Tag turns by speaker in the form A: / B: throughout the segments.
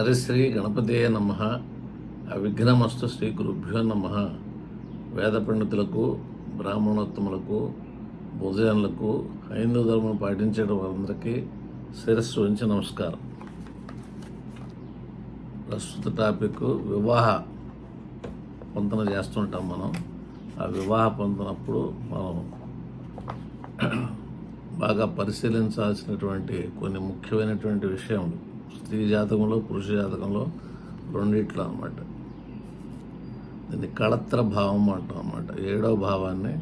A: హరిశ్రీ గణపతే నమ. అవిఘ్నమస్తు శ్రీ గురుభ్యో నమ. వేద పండితులకు బ్రాహ్మణోత్తములకు భోజనులకు హైందవ ధర్మం పాటించడం వారందరికీ శిరస్సు ఉంచి నమస్కారం. ప్రస్తుత టాపిక్ వివాహ పొందన చేస్తుంటాం మనం. ఆ వివాహ పొందనప్పుడు మనం బాగా పరిశీలించాల్సినటువంటి కొన్ని ముఖ్యమైనటువంటి విషయములు. స్త్రీ జాతకంలో పురుష జాతకంలో రెండిట్లో అనమాట దీన్ని కళత్ర భావం అంటాం అనమాట ఏడవ భావాన్ని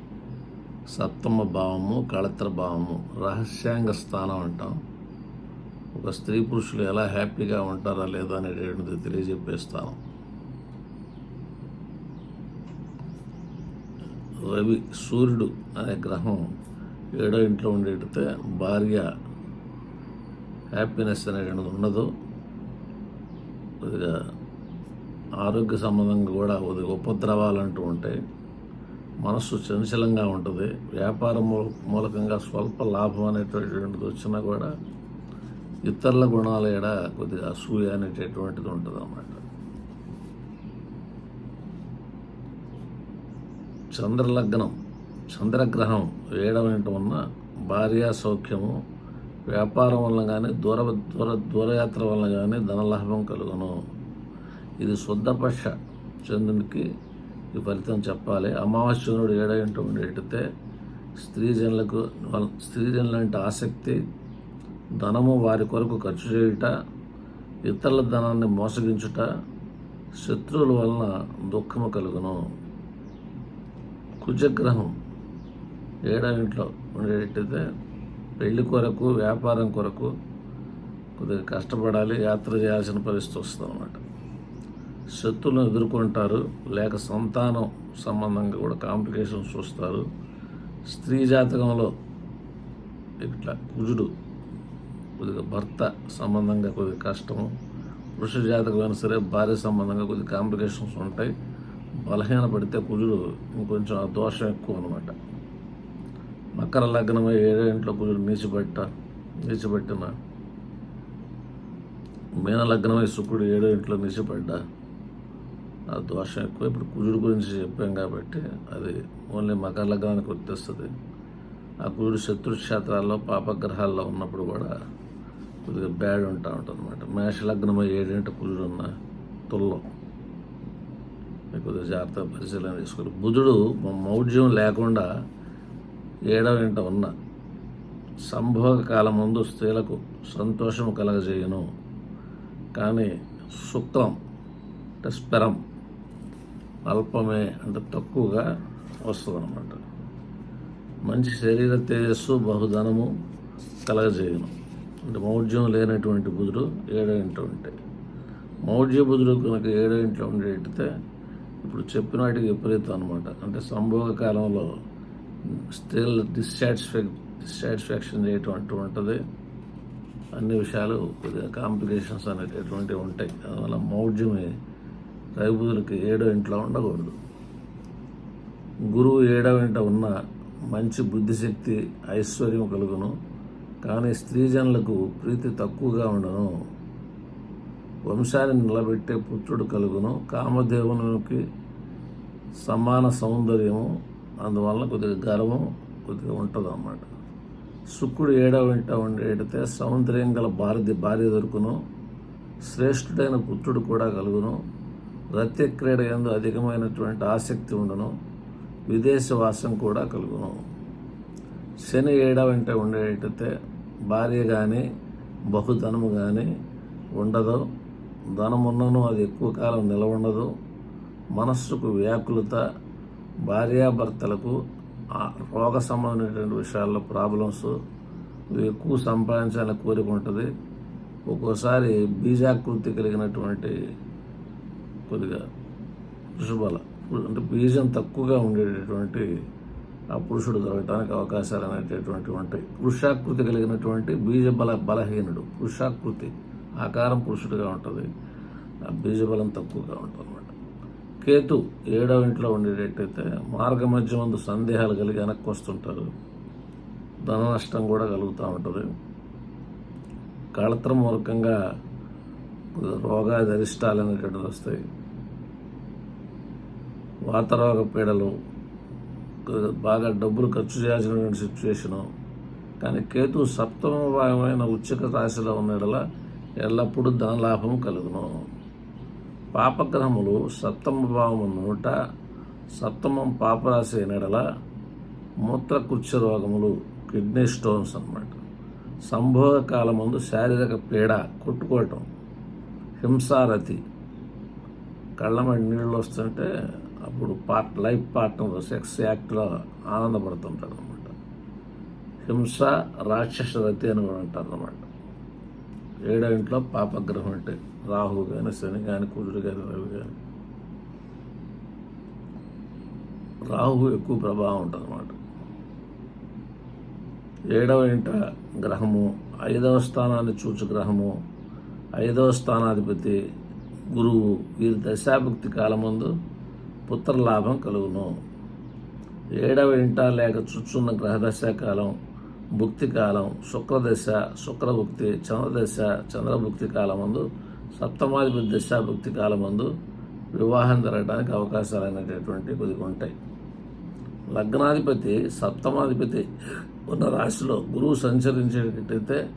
A: సప్తమ భావము కళత్ర భావము రహస్యాంగ స్థానం అంటాం. ఒక స్త్రీ పురుషులు ఎలా హ్యాపీగా ఉంటారా లేదా అనేటువంటిది తెలియజెప్పే స్థానం. రవి సూర్యుడు అనే గ్రహం ఏడో ఇంట్లో ఉండేటితే భార్య హ్యాపీనెస్ అనేటువంటిది ఉండదు. కొద్దిగా ఆరోగ్య సంబంధంగా కూడా కొద్దిగా ఉపద్రవాలు అంటూ ఉంటాయి మనస్సు చంచలంగా ఉంటుంది. వ్యాపారం మూల- మూలకంగా స్వల్ప లాభం అనేటటువంటిది వచ్చినా కూడా ఇతరుల గుణాల ఎడ కొద్దిగా అసూయ అనేటటువంటిది ఉంటుంది అన్నమాట చంద్రలగ్నం చంద్రగ్రహం వేయడం ఇంట ఉన్న భార్య సౌఖ్యము వ్యాపారం వల్ల కానీ దూర దూర దూరయాత్ర వల్ల కానీ ధనలాభం కలుగును. ఇది శుద్ధపక్ష చంద్రునికి ఈ ఫలితం చెప్పాలి. అమావాస్యనుడు చంద్రుడు ఇంట ఉండేటితే స్త్రీజనులకు స్త్రీజనులంటే ఆసక్తి ధనము వారి కొరకు ఖర్చు చేయుట ఇతరుల ధనాన్ని మోసగించుట శత్రువుల వలన దుఃఖము కలుగును. కుజగ్రహం ఏడా ఇంట్లో ఉండేటైతే పెళ్ళి కొరకు వ్యాపారం కొరకు కొద్దిగా కష్టపడాలి యాత్ర చేయాల్సిన పరిస్థితి వస్తుంది అన్నమాట శత్రువులను ఎదుర్కొంటారు లేక సంతానం సంబంధంగా కూడా కాంప్లికేషన్స్ చూస్తారు. స్త్రీ జాతకంలో ఇట్లా కుజుడు కొద్దిగా భర్త సంబంధంగా కొద్దిగా కష్టము పురుష జాతకమైనా సరే భార్య సంబంధంగా కొద్దిగా కాంప్లికేషన్స్ ఉంటాయి. బలహీన పడితే కుజుడు ఇంకొంచెం ఆ దోషం ఎక్కువ అనమాట మకర లగ్నమై ఏడో ఇంట్లో కుజుడు నీచిపెట్ట నీచిపెట్టిన మీన లగ్నమై శుక్రుడు ఏడో ఇంట్లో నీచిపడ్డా ఆ దోషం ఎక్కువ. ఇప్పుడు కుజుడు గురించి చెప్పాం కాబట్టి అది ఓన్లీ మకర లగ్నానికి వర్తిస్తుంది. ఆ కుజుడు శత్రు క్షేత్రాల్లో పాపగ్రహాల్లో ఉన్నప్పుడు కూడా కొద్దిగా బ్యాడ్ ఉంటా ఉంటుంది అనమాట మేష లగ్నమై ఏడింటి కుజుడు ఉన్న తుల్లో కొద్దిగా జాగ్రత్తగా పరిశీలన చేసుకోవాలి. బుధుడు మౌఢ్యం లేకుండా ఏడవ ఇంట ఉన్న సంభోగ కాలం ముందు స్త్రీలకు సంతోషం కలగజేయను. కానీ శుక్లం అంటే స్పెరం అల్పమే అంటే తక్కువగా వస్తుందన్నమాట. మంచి శరీర తేజస్సు బహుధనము కలగజేయను. అంటే మౌఢ్యం లేనటువంటి బుధుడు ఏడో ఇంట్లో ఉంటాయి మౌఢ్య బుధుడు కనుక ఏడో ఇంట్లో ఉండేటితే ఇప్పుడు చెప్పిన వాటికి విపరీతం అనమాట అంటే సంభోగ కాలంలో స్త్రీలు డిస్సాటిస్ఫాక్ డిస్సాటిస్ఫాక్షన్ చేయటం అంటూ ఉంటుంది. అన్ని విషయాలు కొద్దిగా కాంప్లికేషన్స్ అనేటటువంటివి ఉంటాయి. అందువల్ల మౌఢ్యమే రవిబుధులకి ఏడో ఇంట్లో ఉండకూడదు. గురువు ఏడో ఇంట ఉన్న మంచి బుద్ధిశక్తి ఐశ్వర్యం కలుగును. కానీ స్త్రీజనులకు ప్రీతి తక్కువగా ఉండను. వంశాన్ని నిలబెట్టే పుత్రుడు కలుగును. కామదేవునికి సమాన సౌందర్యము అందువల్ల కొద్దిగా గర్వం కొద్దిగా ఉంటుంది అన్నమాట శుక్రుడు ఏడవ వెంట ఉండేటితే సౌందర్యం గల భారతి భార్య దొరుకును. శ్రేష్ఠుడైన పుత్రుడు కూడా కలుగును. రత్య క్రీడ ఎందు అధికమైనటువంటి ఆసక్తి ఉండును. విదేశవాసం కూడా కలుగును. శని ఏడవ వెంట ఉండేటైతే భార్య కానీ బహుధనము కానీ ఉండదు. ధనమున్నను అది ఎక్కువ కాలం నిలవండదు. మనస్సుకు వ్యాకులత భార్యాభర్తలకు రోగ సంబంధమైనటువంటి విషయాల్లో ప్రాబ్లమ్స్ ఎక్కువ సంపాదించాలని కోరిక ఉంటుంది. ఒక్కోసారి బీజాకృతి కలిగినటువంటి కొద్దిగా పురుషబల అంటే బీజం తక్కువగా ఉండేటటువంటి ఆ పురుషుడు దొరకడానికి అవకాశాలు అనేటటువంటి ఉంటాయి. పురుషాకృతి కలిగినటువంటి బీజ బల బలహీనుడు పురుషాకృతి ఆకారం పురుషుడిగా ఉంటుంది. ఆ బీజబలం తక్కువగా ఉంటుంది. కేతు ఏడవ ఇంట్లో ఉండేటట్టయితే మార్గ మధ్య ముందు సందేహాలు కలిగి వెనక్కి వస్తుంటారు ధన నష్టం కూడా కలుగుతూ ఉంటుంది. కళత్ర మూలకంగా కొద్దిగా రోగాది అరిష్టాలు వస్తాయి. వాతరోగ పీడలు బాగా డబ్బులు ఖర్చు చేయాల్సినటువంటి సిచ్యువేషను. కానీ కేతు సప్తమ భాగమైన ఉచ్చక రాశిలో ఉన్నడల ఎల్లప్పుడూ ధనలాభం కలుగును. పాపగ్రహములు సప్తమ భావము నూట సప్తమం పాపరాశి అయినడల మూత్రకుచ్చ రోగములు కిడ్నీ స్టోన్స్ అన్నమాట. సంభోగ కాలమందు శారీరక పీడ కొట్టుకోవటం హింసారతి. కళ్ళమడి నీళ్ళు వస్తుంటే అప్పుడు పార్ట్ లైఫ్ పార్ట్నర్ సెక్స్ యాక్ట్లో ఆనందపడుతుంటారు అనమాట హింస రాక్షస రతి అని కూడా అంటారు అనమాట ఏడో ఇంట్లో పాపగ్రహం అంటే రాహు కానీ శని కానీ కుజుడు కానీ రవి కానీ రాహు ఎక్కువ ప్రభావం ఉంటుంది అన్నమాట ఏడవ ఇంట గ్రహము ఐదవ స్థానాన్ని చూచు గ్రహము ఐదవ స్థానాధిపతి గురువు వీరి దశాభక్తి కాలమందు పుత్రలాభం కలుగును. ఏడవ ఇంట లేక చుచ్చున్న గ్రహదశ కాలం భుక్తి కాలం శుక్రదశ శుక్రభుక్తి చంద్రదశ చంద్రభుక్తి కాలమందు సప్తమాధిపతి దశాభక్తి కాలమందు వివాహం జరగడానికి అవకాశాలు అనేటటువంటి కొద్దిగా ఉంటాయి. లగ్నాధిపతి సప్తమాధిపతి ఉన్న రాశిలో గురువు సంచరించేటట్టయితే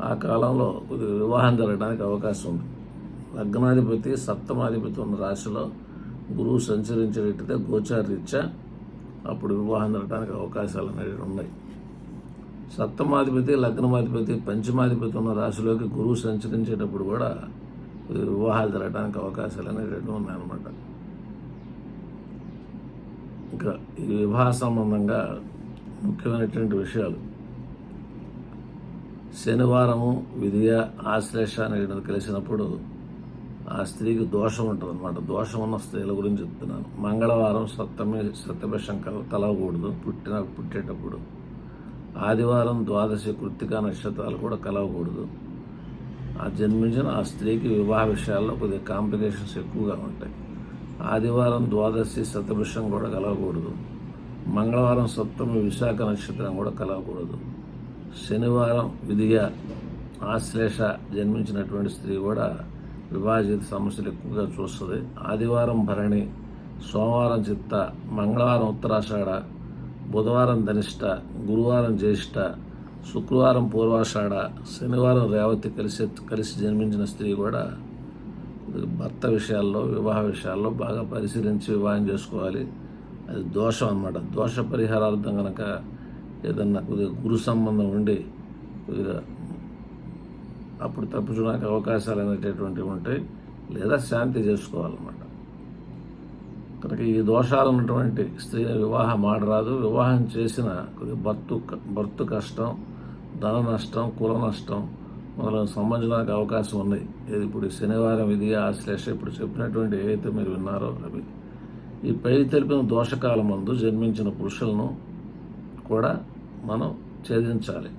A: ఆ కాలంలో కొద్దిగా వివాహం జరగడానికి అవకాశం ఉంది. లగ్నాధిపతి సప్తమాధిపతి ఉన్న రాశిలో గురువు సంచరించేటట్టయితే గోచారీత్యా అప్పుడు వివాహం జరగడానికి అవకాశాలు అనేవి ఉన్నాయి. సప్తమాధిపతి లగ్నమాధిపతి పంచమాధిపతి ఉన్న రాశిలోకి గురువు సంచరించేటప్పుడు కూడా వివాహాలు జరగడానికి అవకాశాలు అనేటువంటి ఉన్నాయన్నమాట. ఇంకా ఈ వివాహ సంబంధంగా ముఖ్యమైనటువంటి విషయాలు. శనివారము విధియ ఆశ్లేష అనేది కలిసినప్పుడు ఆ స్త్రీకి దోషం ఉంటుంది అనమాట దోషం ఉన్న స్త్రీల గురించి చెప్తున్నాను. మంగళవారం సప్తమి సత్యభిషం కల తలవకూడదు. పుట్టిన పుట్టేటప్పుడు ఆదివారం ద్వాదశి కృత్తికా నక్షత్రాలు కూడా కలవకూడదు. ఆ జన్మించిన ఆ స్త్రీకి వివాహ విషయాల్లో కొద్దిగా కాంప్లికేషన్స్ ఎక్కువగా ఉంటాయి. ఆదివారం ద్వాదశి శతభిషం కూడా కలవకూడదు. మంగళవారం సప్తమి విశాఖ నక్షత్రం కూడా కలవకూడదు. శనివారం విధిగా ఆశ్లేష జన్మించినటువంటి స్త్రీ కూడా వివాహిత సమస్యలు ఎక్కువగా చూస్తుంది. ఆదివారం భరణి సోమవారం చిత్త మంగళవారం ఉత్తరాషాఢ బుధవారం ధనిష్ట గురువారం జ్యేష్ఠ శుక్రవారం పూర్వాషాఢ శనివారం రేవతి కలిసి కలిసి జన్మించిన స్త్రీ కూడా భర్త విషయాల్లో వివాహ విషయాల్లో బాగా పరిశీలించి వివాహం చేసుకోవాలి. అది దోషం అన్నమాట. దోష పరిహారార్థం కనుక ఏదన్నా కొద్దిగా గురు సంబంధం ఉండి కొద్దిగా అప్పుడు తప్పించడానికి అవకాశాలు అనేటటువంటివి ఉంటాయి. లేదా శాంతి చేసుకోవాలన్నమాట. కనుక ఈ దోషాలు ఉన్నటువంటి స్త్రీని వివాహం ఆడరాదు. వివాహం చేసిన కొద్దిగా భర్తు భర్తు కష్టం ధన నష్టం కుల నష్టం మొదలైన సంబంధించడానికి అవకాశం ఉన్నాయి. ఇది ఇప్పుడు శనివారం ఇది ఆశ్లేష ఇప్పుడు చెప్పినటువంటి ఏదైతే మీరు విన్నారో అవి ఈ పై తెలిపిన దోషకాలం మందు జన్మించిన పురుషులను కూడా మనం ఛేదించాలి.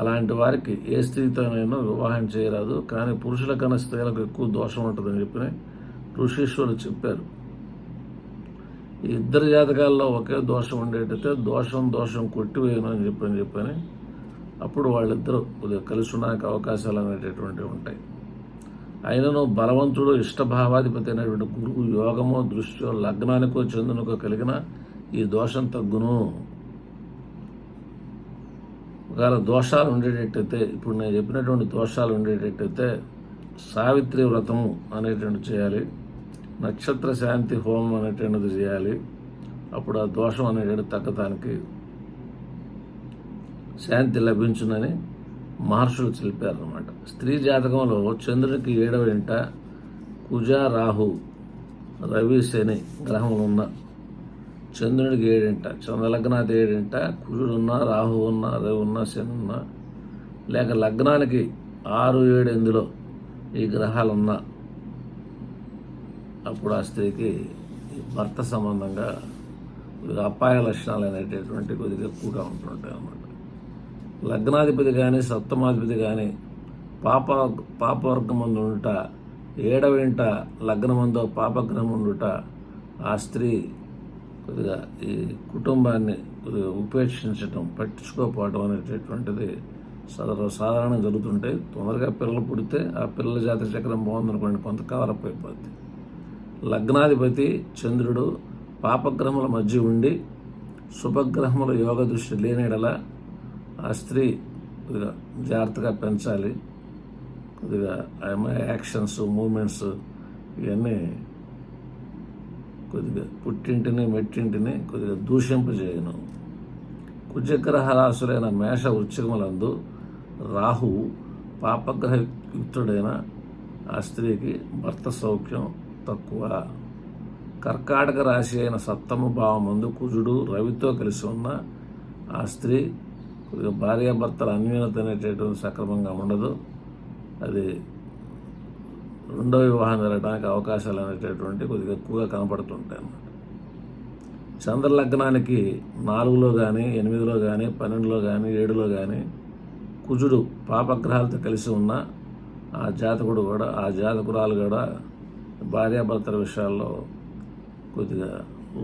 A: అలాంటి వారికి ఏ స్త్రీతోనైనా వివాహం చేయరాదు. కానీ పురుషుల కన్నా స్త్రీలకు ఎక్కువ దోషం ఉంటుందని చెప్పి ఋషీశ్వరులు చెప్పారు. ఈ ఇద్దరు జాతకాల్లో ఒకే దోషం ఉండేటైతే దోషం దోషం కొట్టివేయను అని చెప్పని చెప్పని అప్పుడు వాళ్ళిద్దరూ కొద్దిగా కలిసి ఉండడానికి అవకాశాలు అనేటటువంటివి ఉంటాయి. అయినను బలవంతుడు ఇష్టభావాధిపతి అయినటువంటి గురువు యోగమో దృష్ట్యో లగ్నానికో చంద్రునికో కలిగిన ఈ దోషం తగ్గును. ఒకవేళ దోషాలు ఉండేటట్టయితే ఇప్పుడు నేను చెప్పినటువంటి దోషాలు ఉండేటట్టయితే సావిత్రి వ్రతము అనేటువంటి చేయాలి. నక్షత్ర శాంతి హోమం అనేటువంటిది చేయాలి. అప్పుడు ఆ దోషం అనేటువంటి తగ్గటానికి శాంతి లభించునని మహర్షులు తెలిపారన్నమాట. స్త్రీ జాతకంలో చంద్రునికి ఏడవ ఇంట కుజ రాహు రవి శని గ్రహములు ఉన్న చంద్రునికి ఏడింట చంద్రలగ్నాది ఏడింట కుజుడున్న రాహు ఉన్న రవి ఉన్న శని ఉన్న లేక లగ్నానికి ఆరు ఏడు ఎందులో ఈ గ్రహాలున్నా అప్పుడు ఆ స్త్రీకి ఈ భర్త సంబంధంగా కొద్దిగా అపాయ లక్షణాలు అనేటటువంటి కొద్దిగా ఎక్కువగా ఉంటుంటాయి అన్నమాట. లగ్నాధిపతి కానీ సప్తమాధిపతి కానీ పాప పాపవర్గం ముందు ఉండుట ఏడవింట లగ్నమందో పాపగ్రహం ఉండుట ఆ స్త్రీ కొద్దిగా ఈ కుటుంబాన్ని కొద్దిగా ఉపేక్షించటం పట్టించుకోకపోవడం అనేటటువంటిది సర్వ సాధారణంగా జరుగుతుంటాయి తొందరగా పిల్లలు పుడితే ఆ పిల్లల జాతక చక్రం బాగుందనుకోండి కొంత కవరప్ అయిపోద్ది లగ్నాధిపతి చంద్రుడు పాపగ్రహముల మధ్య ఉండి శుభగ్రహముల యోగ దృష్టి లేనిడల ఆ స్త్రీ కొద్దిగా జాగ్రత్తగా పెంచాలి. కొద్దిగా ఆమె యాక్షన్స్ మూమెంట్స్ ఇవన్నీ కొద్దిగా పుట్టింటిని మెట్టింటిని కొద్దిగా దూషింపజేయను. కుజగ్రహ రాశులైన మేష వృచ్చికములందు రాహు పాపగ్రహ యుక్తుడైన ఆ స్త్రీకి భర్త సౌఖ్యం తక్కువ. కర్కాటక రాశి అయిన సప్తమ భావం ముందు కుజుడు రవితో కలిసి ఉన్న ఆ స్త్రీ కొద్దిగా భార్యాభర్తల అన్యూనత అనేటటువంటి సక్రమంగా ఉండదు. అది రెండో వివాహం జరగడానికి అవకాశాలు అనేటటువంటి కొద్దిగా ఎక్కువగా కనపడుతుంటాయి అన్నమాట. చంద్రలగ్నానికి నాలుగులో కానీ ఎనిమిదిలో కానీ పన్నెండులో కానీ ఏడులో కానీ కుజుడు పాపగ్రహాలతో కలిసి ఉన్న ఆ జాతకుడు కూడా ఆ జాతకురాలు కూడా భార్యాభర్తల విషయాల్లో కొద్దిగా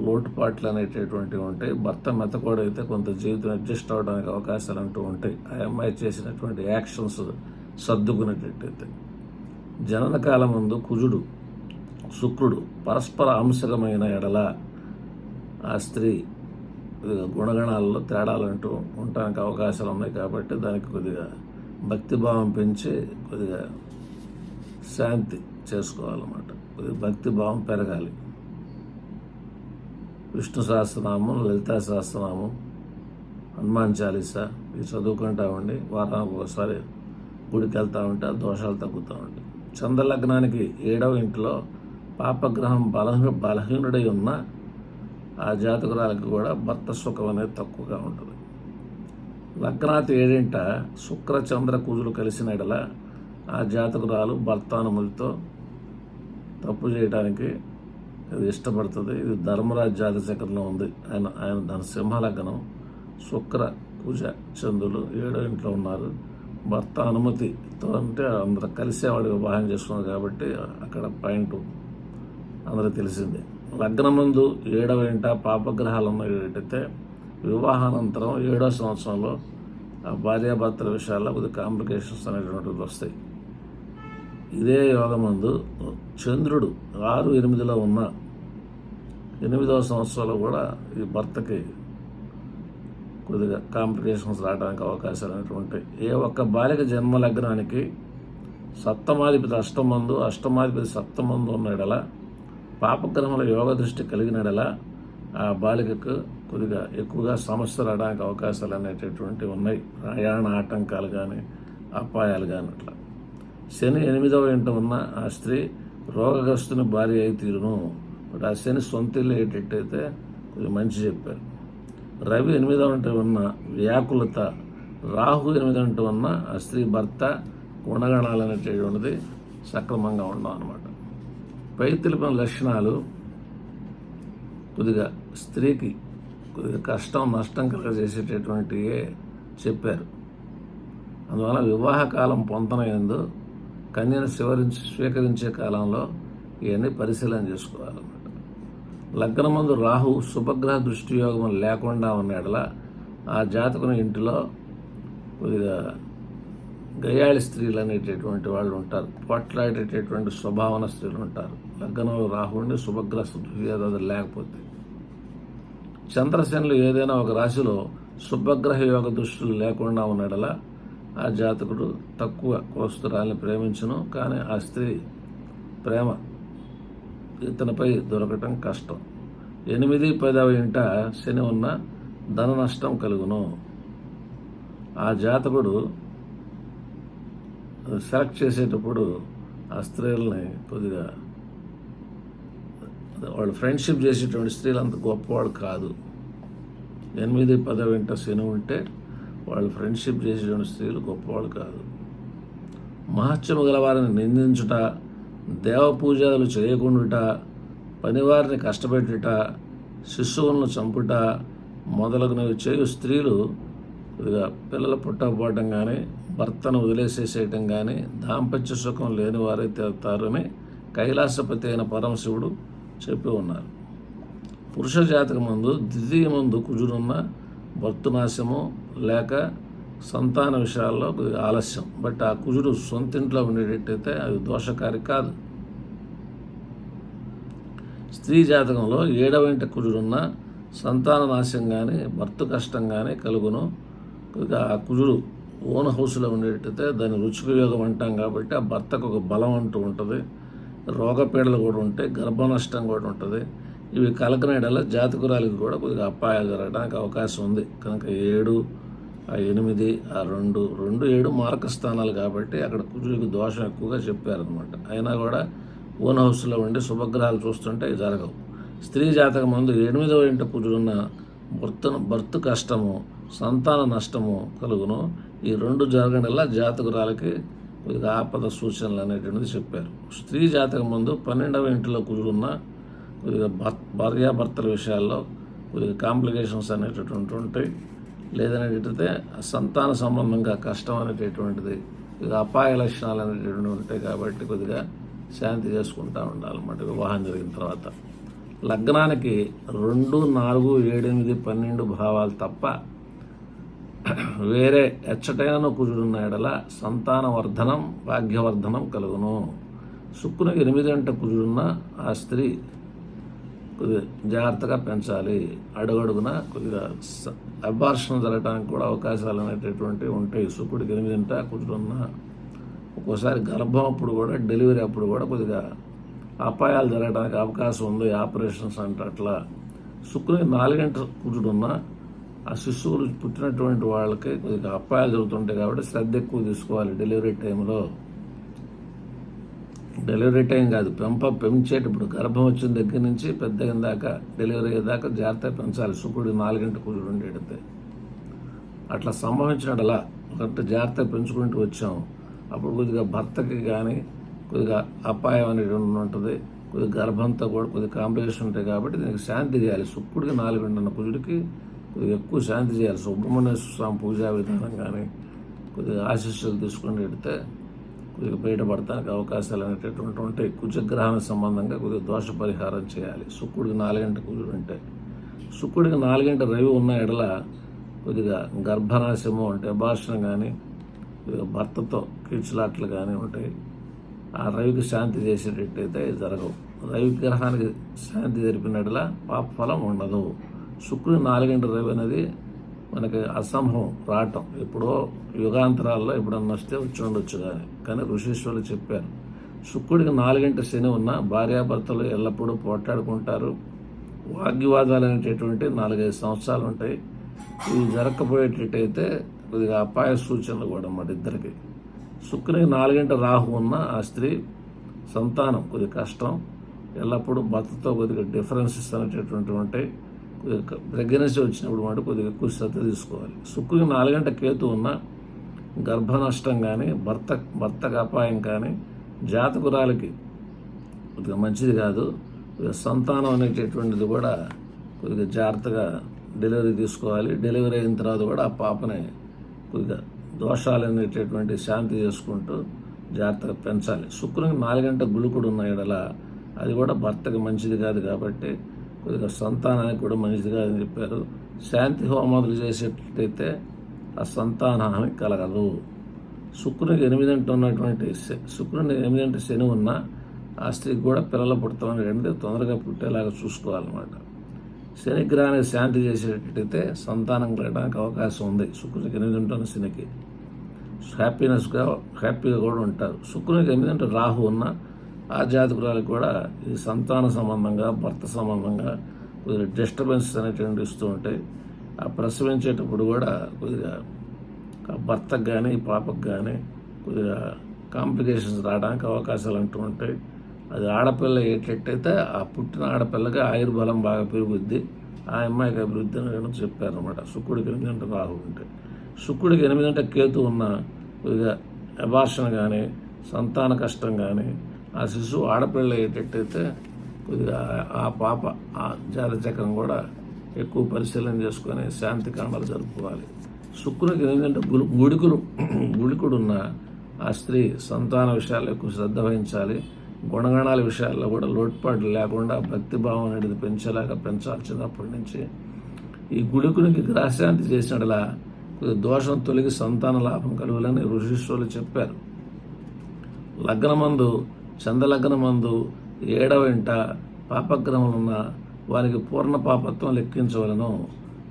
A: లోటుపాట్లు అనేటటువంటివి ఉంటాయి. భర్త మెత్తకోడైతే కొంత జీవితం అడ్జస్ట్ అవడానికి అవకాశాలు అంటూ ఉంటాయి. ఆ అమ్మాయి చేసినటువంటి యాక్షన్స్ సర్దుకునేటట్టయితే. జనన కాలం ముందు కుజుడు శుక్రుడు పరస్పర అంశకమైన ఎడల ఆ స్త్రీ గుణగణాల్లో తేడాలంటూ ఉండటానికి అవకాశాలు ఉన్నాయి కాబట్టి దానికి కొద్దిగా భక్తిభావం పెంచి కొద్దిగా శాంతి చేసుకోవాలన్నమాట. భక్తి భావం పెరగాలి. విష్ణు సహస్రనామం లలితా సహస్రనామం హనుమాన్ చాలీసా ఇవి చదువుకుంటా ఉండి వారానికి ఒకసారి గుడికి వెళ్తూ ఉంటే ఆ దోషాలు తగ్గుతూ ఉంటాయి చంద్రలగ్నానికి ఏడవ ఇంట్లో పాపగ్రహం బలహీ బలహీనుడై ఉన్న ఆ జాతకురాలకి కూడా భర్త సుఖం అనేది తక్కువగా ఉంటుంది. లగ్నాతి ఏడింట శుక్ర చంద్ర కుజులు కలిసిన ఎడల ఆ జాతకురాలు భర్తానుములతో తప్పు చేయడానికి ఇది ఇష్టపడుతుంది. ఇది ధర్మరాజ్ జాతి చక్రంలో ఉంది. ఆయన ఆయన దాని సింహలగ్నం శుక్ర కుజ చంద్రులు ఏడో ఇంట్లో ఉన్నారు. భర్త అనుమతితో అంటే అందరూ కలిసే వాడు వివాహం చేసుకున్నారు కాబట్టి అక్కడ పాయింట్ అందరూ తెలిసిందే. లగ్నమందు ఏడవ ఇంట పాపగ్రహాలు ఉన్నట్టయితే వివాహానంతరం ఏడో సంవత్సరంలో ఆ భార్యాభర్తల విషయాల్లో కొద్దిగా కాంప్లికేషన్స్ అనేటువంటివి వస్తాయి. ఇదే యోగమందు చంద్రుడు ఆరు ఎనిమిదిలో ఉన్న ఎనిమిదవ సంవత్సరంలో కూడా ఈ భర్తకి కొద్దిగా కాంప్లికేషన్స్ రావడానికి అవకాశాలు అనేటువంటి ఏ ఒక్క బాలిక జన్మ లగ్నానికి సప్తమాధిపతి అష్టమందు అష్టమాధిపతి సప్తమందు ఉన్న పాపగ్రహముల యోగ దృష్టి కలిగిన ఆ బాలికకు కొద్దిగా ఎక్కువగా సమస్య రావడానికి అవకాశాలు అనేటటువంటివి ఉన్నాయి. ప్రయాణ ఆటంకాలు కానీ అపాయాలు కానీ అట్లా. శని ఎనిమిదవ ఇంట ఉన్న ఆ స్త్రీ రోగగ్రస్తుని భార్య అయి తీరును. బట్ ఆ శని సొంత ఇల్లు అయ్యేటట్టయితే కొంచెం మంచి చెప్పారు. రవి ఎనిమిదవ ఇంట ఉన్న వ్యాకులత రాహు ఎనిమిదవ ఇంట ఉన్న ఆ స్త్రీ భర్త గుణగణాలు అనేటటువంటిది సక్రమంగా ఉండవు అనమాట పై తెలిపిన లక్షణాలు కొద్దిగా స్త్రీకి కొద్దిగా కష్టం నష్టం కలగజేసేటటువంటివే చెప్పారు. అందువల్ల వివాహ కాలం పొంతనయందు కన్యను స్వీకరించి స్వీకరించే కాలంలో ఇవన్నీ పరిశీలన చేసుకోవాలన్నమాట లగ్నమందు రాహు శుభగ్రహ దృష్టి యోగం లేకుండా ఉన్న ఆ జాతకుని ఇంటిలో కొద్దిగా గయాళి స్త్రీలు అనేటటువంటి వాళ్ళు ఉంటారు. పొట్లాడేటటువంటి స్వభావన స్త్రీలు ఉంటారు. లగ్నంలో రాహుండి శుభగ్రహ దృష్టి లేకపోతే. చంద్రసేనులు ఏదైనా ఒక రాశిలో శుభగ్రహ యోగ దృష్టిలు లేకుండా ఉన్నడల ఆ జాతకుడు తక్కువ కోస్తురాల్ని ప్రేమించను కానీ ఆ స్త్రీ ప్రేమ ఇతనిపై దొరకటం కష్టం. ఎనిమిది పదవ ఇంట శని ఉన్న ధన నష్టం కలుగును. ఆ జాతకుడు సెలెక్ట్ చేసేటప్పుడు ఆ స్త్రీలని కొద్దిగా వాళ్ళు ఫ్రెండ్షిప్ చేసేటువంటి స్త్రీలు అంత గొప్పవాడు కాదు. ఎనిమిది పదవి ఇంట శని ఉంటే వాళ్ళు ఫ్రెండ్షిప్ చేసేటువంటి స్త్రీలు గొప్పవాళ్ళు కాదు. మహత్యము గల వారిని నిందించుట దేవ పూజలు చేయకుండుట పనివారిని కష్టపెట్టుట శిశువులను చంపుట మొదలగునవి చేయు స్త్రీలు కొద్దిగా పిల్లలు పుట్టకపోవటం కానీ భర్తను వదిలేసేసేయటం కానీ దాంపత్య సుఖం లేని వారైతే అవుతారని కైలాసపతి అయిన పరమశివుడు చెప్పి ఉన్నారు. పురుష జాతక ముందు ద్వితీయ ముందు కుజునున్న భర్తునాశము లేక సంతాన విషయాల్లో కొద్దిగా ఆలస్యం. బట్ ఆ కుజుడు సొంతింట్లో ఉండేటట్టయితే అది దోషకారి కాదు. స్త్రీ జాతకంలో ఏడవ ఇంట కుజుడున్న సంతాన నాశం కానీ భర్త కష్టం కానీ కలుగును. కొద్దిగా ఆ కుజుడు ఓన్ హౌస్లో ఉండేటైతే దాని రుచిక యోగం అంటాం కాబట్టి ఆ భర్తకు ఒక బలం అంటూ ఉంటుంది. రోగపీడలు కూడా ఉంటాయి గర్భ నష్టం కూడా ఉంటుంది. ఇవి కలకనేడల జాతకురాలకు కూడా కొద్దిగా అపాయాలు జరగడానికి అవకాశం ఉంది. కనుక ఏడు ఆ ఎనిమిది ఆ రెండు రెండు ఏడు మార్క స్థానాలు కాబట్టి అక్కడ కుజుడికి దోషం ఎక్కువగా చెప్పారనమాట అయినా కూడా ఓన్ హౌస్లో ఉండి శుభగ్రహాలు చూస్తుంటే జరగవు. స్త్రీ జాతకం మందు ఎనిమిదవ ఇంట కుజుడున్న భర్త భర్త కష్టము సంతాన నష్టము కలుగును. ఈ రెండు జరగడంలా జాతకురాలకి కొద్దిగా ఆపద సూచనలు అనేటువంటిది చెప్పారు. స్త్రీ జాతకం ముందు పన్నెండవ ఇంటిలో కుజుడున్న కొద్దిగా భార్యాభర్తల విషయాల్లో కొద్దిగా కాంప్లికేషన్స్ అనేటటువంటి ఉంటాయి. లేదనేటైతే సంతాన సంబంధంగా కష్టం అనేటటువంటిది ఇక అపాయ లక్షణాలు అనేటటువంటివి ఉంటాయి కాబట్టి కొద్దిగా శాంతి చేసుకుంటూ ఉండాలన్నమాట. వివాహం జరిగిన తర్వాత లగ్నానికి రెండు నాలుగు ఏడెనిమిది పన్నెండు భావాలు తప్ప వేరే ఎచ్చటైన కుజుడున్న ఎడల సంతాన వర్ధనం భాగ్యవర్ధనం కలుగును. శుక్రునికి ఎనిమిది గంట కుజుడున్న ఆ స్త్రీ కొద్దిగా జాగ్రత్తగా పెంచాలి. అడుగడుగున కొద్దిగా స- అబార్షణ జరగడానికి కూడా అవకాశాలు అనేటటువంటివి ఉంటాయి. శుక్రుడికి ఎనిమిదింట కుదురున్న ఒక్కోసారి గర్భం అప్పుడు కూడా డెలివరీ అప్పుడు కూడా కొద్దిగా అపాయాలు జరగడానికి అవకాశం ఉంది. ఆపరేషన్స్ అంటే అట్లా. శుక్రుడికి నాలుగంట కుదురున్న ఆ శిశువులు పుట్టినటువంటి వాళ్ళకి కొద్దిగా అపాయాలు జరుగుతుంటాయి కాబట్టి శ్రద్ధ ఎక్కువ తీసుకోవాలి డెలివరీ టైంలో. డెలివరీ టైం కాదు. పెంప పెంచేటప్పుడు గర్భం వచ్చిన దగ్గర నుంచి పెద్ద దాకా డెలివరీ అయ్యేదాకా జాగ్రత్త పెంచాలి. శుక్రుడు నాలుగింటి కుజుడు ఉండేటైతే అట్లా సంభవించినట్లా ఒకటి జాగ్రత్త పెంచుకుంటూ వచ్చాం. అప్పుడు కొద్దిగా భర్తకి కానీ కొద్దిగా అపాయం అనేది ఉంటుంది కొద్దిగా గర్భంతో కూడా కొద్దిగా కాంప్లికేషన్ ఉంటాయి కాబట్టి దీనికి శాంతి చేయాలి. శుక్రుడికి నాలుగు కుజుడికి కొద్దిగా ఎక్కువ శాంతి చేయాలి. సుబ్రహ్మణ్య స్వామి పూజా విధానం కానీ కొద్దిగా ఆశీస్సులు తీసుకుని పెడితే కొద్దిగా బయటపడటానికి అవకాశాలు అనేటటువంటి ఉంటాయి కుజగ్రహణ సంబంధంగా కొద్దిగా దోష పరిహారం చేయాలి. శుక్రుడికి నాలుగంట కుజుడు అంటే. శుక్రుడికి నాలుగంట రవి ఉన్న ఎడల కొద్దిగా గర్భనాశము అంటే అభాషణ కానీ కొద్దిగా భర్తతో కీచులాట్లు కానీ ఉంటాయి. ఆ రవికి శాంతి చేసేటట్టయితే జరగవు. రవి గ్రహానికి శాంతి జరిపినట్ల పాప ఫలం ఉండదు. శుక్రుడు నాలుగంట రవి అనేది మనకి అసంభవం రావటం ఎప్పుడో యుగాంతరాల్లో ఎప్పుడన్నా వస్తే వచ్చి ఉండొచ్చు కానీ కానీ ఋషీశ్వరులు చెప్పారు శుక్రుడికి నాలుగంట శని ఉన్న భార్యాభర్తలు ఎల్లప్పుడూ పోట్లాడుకుంటారు. వాగ్వివాదాలు అనేటటువంటి నాలుగైదు సంవత్సరాలు ఉంటాయి. ఇవి జరగకపోయేటట్టయితే కొద్దిగా అపాయ సూచనలు కూడా అన్నమాట ఇద్దరికి. శుక్రునికి నాలుగింట రాహు ఉన్న ఆ స్త్రీ సంతానం కొద్దిగా కష్టం. ఎల్లప్పుడూ భర్తతో కొద్దిగా డిఫరెన్సెస్ అనేటటువంటి ఉంటాయి. ప్రెగ్నెన్సీ వచ్చినప్పుడు మాట కొద్దిగా ఎక్కువ శ్రద్ధ తీసుకోవాలి. శుక్రునికి నాలుగంట కేతు ఉన్న గర్భ నష్టం కానీ భర్త భర్తకు అపాయం కానీ జాతకురాలకి కొద్దిగా మంచిది కాదు. సంతానం అనేటటువంటిది కూడా కొద్దిగా జాగ్రత్తగా డెలివరీ తీసుకోవాలి. డెలివరీ అయిన తర్వాత కూడా ఆ పాపని కొద్దిగా దోషాలు అనేటటువంటి శాంతి చేసుకుంటూ జాగ్రత్తగా పెంచాలి. శుక్రునికి నాలుగంట గుళుకుడు ఉన్న ఎడల అది కూడా భర్తకి మంచిది కాదు కాబట్టి కొద్దిగా సంతానానికి కూడా మంచిదిగా అని చెప్పారు. శాంతి హోమాదులు చేసేటట్టయితే ఆ సంతాన హాని కలగదు. శుక్రునికి ఎనిమిదంట ఉన్నటువంటి శ- శుక్రుని ఎనిమిదంట శని ఉన్న ఆ స్త్రీకి కూడా పిల్లలు పుడతామని అంటే తొందరగా పుట్టేలాగా చూసుకోవాలన్నమాట. శనిగ్రహానికి శాంతి చేసేటట్టయితే సంతానం కలగడానికి అవకాశం ఉంది. శుక్రునికి ఎనిమిది ఉంటుంది శనికి. హ్యాపీనెస్గా హ్యాపీగా కూడా ఉంటారు. శుక్రునికి ఎనిమిది రాహు ఉన్న ఆ జాతకురాలకు కూడా ఈ సంతాన సంబంధంగా భర్త సంబంధంగా కొద్దిగా డిస్టర్బెన్స్ అనేటువంటి ఇస్తూ ఉంటాయి ఆ ప్రసవించేటప్పుడు కూడా కొద్దిగా భర్తకు కానీ పాపకు కానీ కొద్దిగా కాంప్లికేషన్స్ రావడానికి అవకాశాలు అంటూ ఉంటాయి అది ఆడపిల్ల ఏటట్టయితే ఆ పుట్టిన ఆడపిల్లకి ఆయుర్బలం బాగా పెరుగుద్ది. ఆ అమ్మాయికి అభివృద్ధి అని చెప్పారనమాట శుక్రుడికి ఎనిమిది గంట రాహు ఉంటే. శుక్రుడికి ఎనిమిది గంట కేతు ఉన్న కొద్దిగా అబార్షన్ కానీ సంతాన కష్టం కానీ ఆ శిశువు ఆడపిల్ల అయ్యేటట్టయితే కొద్దిగా ఆ పాప ఆ జాతచక్రం కూడా ఎక్కువ పరిశీలన చేసుకొని శాంతి కాండాలు జరుపుకోవాలి. శుక్రునికి ఏంటంటే గుడి గుడికులు గుడికుడు ఉన్న ఆ స్త్రీ సంతాన విషయాల్లో ఎక్కువ శ్రద్ధ వహించాలి. గుణగణాల విషయాల్లో కూడా లోటుపాట్లు లేకుండా భక్తిభావం అనేది పెంచేలాగా పెంచాలి చిన్నప్పటి నుంచి. ఈ గుడికునికి గ్రహశాంతి చేసినట్లా దోషం తొలగి సంతాన లాభం కలుగులని ఋషీశ్వరులు చెప్పారు. లగ్నమందు చందలగ్నమందు ఏడవ ఇంట పాపగ్రహములున్న వారికి పూర్ణ పాపత్వం లెక్కించవలను.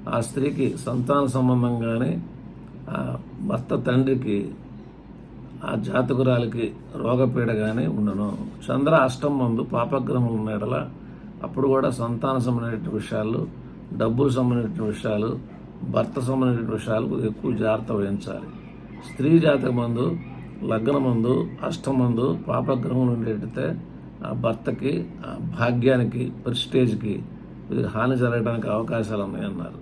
A: ఆ స్త్రీకి సంతాన సంబంధంగానే ఆ భర్త తండ్రికి ఆ జాతకురాలికి రోగపీడగానే ఉండను. చంద్ర అష్టం మందు పాపగ్రహం ఉన్నడల అప్పుడు కూడా సంతాన సంబంధించిన విషయాలు డబ్బులు సంబంధించిన విషయాలు భర్త సంబంధించిన విషయాలు ఎక్కువ జాగ్రత్త వహించాలి. స్త్రీ జాతక మందు లగ్నమందు అష్టమందు పాపగ్రహం ఉండేటైతే ఆ భర్తకి ఆ భాగ్యానికి ప్రెస్టేజ్కి కొద్దిగా హాని జరగడానికి అవకాశాలు ఉన్నాయన్నారు.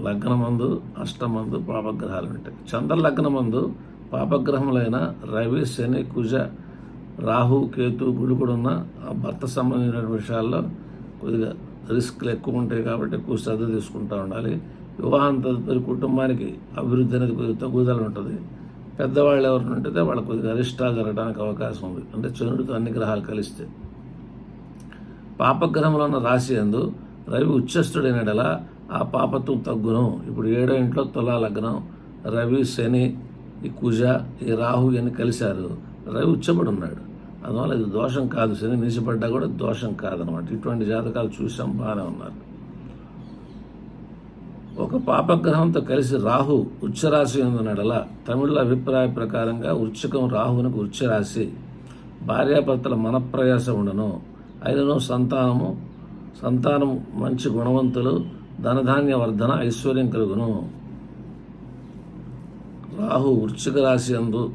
A: లగ్నమందు అష్టమందు పాపగ్రహాలు ఉంటాయి. చంద్ర లగ్నమందు పాపగ్రహములైన రవి శని కుజ రాహు కేతు గుడి కూడా ఉన్న ఆ భర్త సంబంధించిన విషయాల్లో కొద్దిగా రిస్క్లు ఎక్కువ ఉంటాయి కాబట్టి ఎక్కువ శ్రద్ధ తీసుకుంటూ ఉండాలి. వివాహం తదుపరి కుటుంబానికి అభివృద్ధి అనేది కొద్దిగా తగ్గుదల ఉంటుంది. పెద్దవాళ్ళు ఎవరిని ఉంటే వాళ్ళకి కొద్దిగా అరిష్టాలు జరగడానికి అవకాశం ఉంది. అంటే చంద్రుడితో అన్ని గ్రహాలు కలిస్తే. పాపగ్రహంలో ఉన్న రాశి ఎందు రవి ఉచ్చస్థుడైనడల ఆ పాపత్వం తగ్గును. ఇప్పుడు ఏడో ఇంట్లో తులా లగ్నం రవి శని ఈ కుజ ఈ రాహు ఇవన్నీ కలిశారు. రవి ఉచ్చబడి ఉన్నాడు అందువల్ల ఇది దోషం కాదు. శని నీచపడ్డా కూడా దోషం కాదనమాట. ఇటువంటి జాతకాలు చూసాం బాగానే ఉన్నారు. ఒక పాపగ్రహంతో కలిసి రాహు ఉచ్చరాశి నడల. తమిళ అభిప్రాయ ప్రకారంగా వృచ్చికం రాహువునికి వృక్షరాశి. భార్యాభర్తల మనప్రయాస ఉండను. అయినను సంతానము సంతానం మంచి గుణవంతులు ధనధాన్య వర్ధన ఐశ్వర్యం కలుగును. రాహు వృశ్చిక రాశి అందు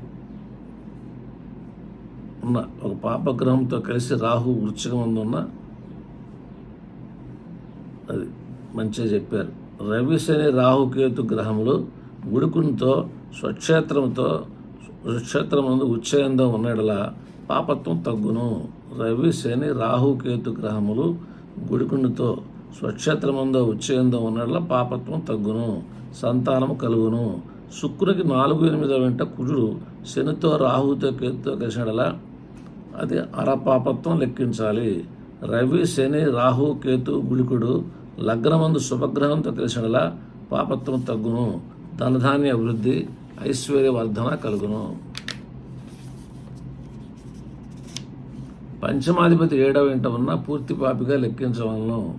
A: ఉన్న ఒక పాపగ్రహంతో కలిసి రాహు వృశ్చికం అందు ఉన్న అది మంచిగా చెప్పారు. రవి శని రాహుకేతు గ్రహములు గుడుకునితో స్వక్షేత్రంతో స్వక్షేత్రం ముందు ఉన్నడలా పాపత్వం తగ్గును. రవి శని రాహుకేతు గ్రహములు గుడికుండితో స్వక్షేత్రమందో ఉచ్చయందో ఉన్నడల పాపత్వం తగ్గును సంతానము కలుగును. శుక్రునికి నాలుగు ఎనిమిదో వెంట కుజుడు శనితో రాహుతో కేతుతో కలిసినడలా అది అరపాపత్వం లెక్కించాలి. రవి శని రాహు కేతు గుళికుడు లగ్నమందు శుభగ్రహంతో కలిసినలా పాపత్వం తగ్గును ధనధాన్య అభివృద్ధి ఐశ్వర్యవర్ధన కలుగును. పంచమాధిపతి ఏడవ ఇంట ఉన్న పూర్తి పాపిగా లెక్కించవలను.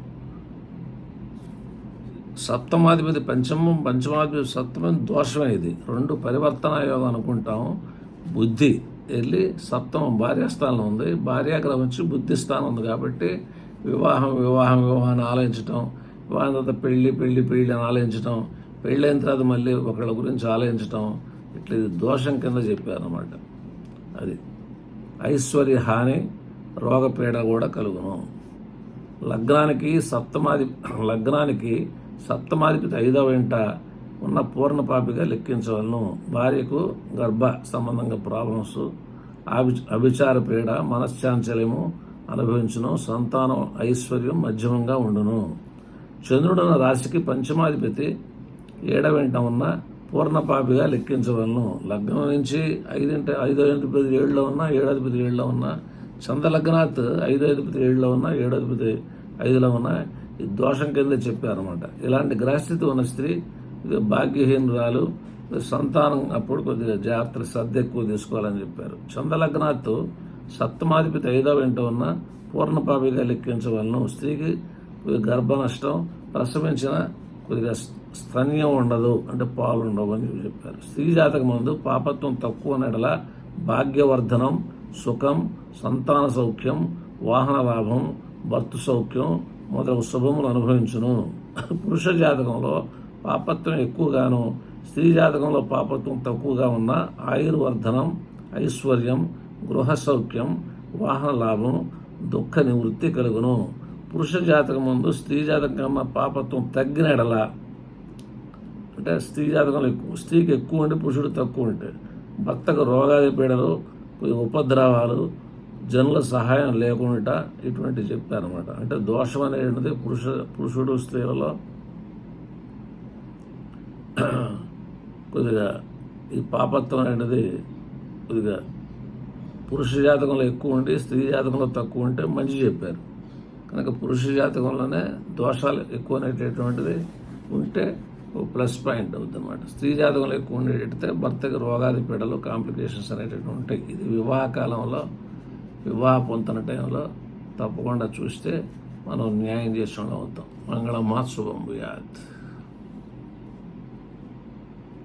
A: సప్తమాధిపతి పంచమం పంచమాధిపతి సప్తమం దోషమే ఇది. రెండు పరివర్తన యోగం అనుకుంటాం. బుద్ధి వెళ్ళి సప్తమం భార్యాస్థానం ఉంది. భార్యాగ్రహం వచ్చి బుద్ధి స్థానం ఉంది కాబట్టి వివాహం వివాహం వివాహాన్ని ఆలోచించటం వివాహం తర్వాత పెళ్ళి పెళ్ళి పెళ్ళి అని ఆలోచించటం పెళ్ళైన తర్వాత మళ్ళీ ఒకళ్ళ గురించి ఆలోచించటం ఇట్లా ఇది దోషం కింద చెప్పారన్నమాట. అది ఐశ్వర్య హాని రోగపీడ కూడా కలుగును. లగ్నానికి సప్తమాధి లగ్నానికి సప్తమాధిపతి ఐదవ వెంట ఉన్న పూర్ణ పాపిగా లెక్కించవలను. భార్యకు గర్భ సంబంధంగా ప్రాబ్లమ్స్ అభి అభిచార పీడ మనశ్చాంచల్యము అనుభవించును. సంతానం ఐశ్వర్యం మధ్యమంగా ఉండును. చంద్రుడున్న రాశికి పంచమాధిపతి ఏడ వెంట ఉన్న పూర్ణపాపిగా లెక్కించవలను. లగ్నం నుంచి ఐదింట ఐదో అధిపతి ఏడులో ఉన్న ఏడాధిపతి ఏడులో ఉన్న చంద్రలగ్నాత్ ఐదో అధిపతి ఏడులో ఉన్న ఏడాధిపతి ఐదులో ఉన్న ఈ దోషం కింద చెప్పారన్నమాట. ఇలాంటి గ్రహస్థితి ఉన్న స్త్రీ ఇది భాగ్యహీనురాలు సంతానం అప్పుడు కొద్దిగా జాగ్రత్తలు శ్రద్ధ ఎక్కువ తీసుకోవాలని చెప్పారు. చంద్రలగ్నాత్ సప్తమాధిపతి ఐదో వెంట ఉన్న పూర్ణపాపిగా లెక్కించవలను. స్త్రీకి గర్భనష్టం గర్భ నష్టం ప్రసవించిన కొద్దిగా స్తన్యం ఉండదు అంటే పాలు ఉండవు అని చెప్పారు. స్త్రీ జాతక ముందు పాపత్వం తక్కువ నెడల భాగ్యవర్ధనం సుఖం సంతాన సౌఖ్యం వాహన లాభం భర్త సౌఖ్యం మొదలగు శుభములు అనుభవించును. పురుష జాతకంలో పాపత్వం ఎక్కువగాను స్త్రీ జాతకంలో పాపత్వం తక్కువగా ఉన్న ఆయుర్వర్ధనం ఐశ్వర్యం గృహ సౌఖ్యం వాహన లాభం దుఃఖ నివృత్తి కలుగును. పురుష జాతకం ముందు స్త్రీ జాతకం కన్నా పాపత్వం తగ్గిన ఎడల. అంటే స్త్రీ జాతకంలో ఎక్కువ స్త్రీకి ఎక్కువ ఉంటే పురుషుడు తక్కువ ఉంటే. భర్తకు రోగాది పీడలు కొన్ని ఉపద్రవాలు జనుల సహాయం లేకుండా ఇటువంటి చెప్పారనమాట అంటే దోషం అనేది పురుష పురుషుడు స్త్రీలలో కొద్దిగా ఈ పాపత్వం అనేది కొద్దిగా పురుష జాతకంలో ఎక్కువ ఉండి స్త్రీ జాతకంలో తక్కువ ఉంటే మంచి చెప్పారు. కనుక పురుష జాతకంలోనే దోషాలు ఎక్కువ అనేటటువంటిది ఉంటే ఓ ప్లస్ పాయింట్ అవుతుంది అనమాట స్త్రీ జాతకంలో ఎక్కువ ఉండేటట్టే భర్తకి రోగాది పీడలు కాంప్లికేషన్స్ అనేటటువంటి ఉంటాయి ఇది వివాహ కాలంలో వివాహ పొందుతున్న టైంలో తప్పకుండా చూస్తే మనం న్యాయం చేసిన అవుతాం. మంగళమా శుభం భూయాత్.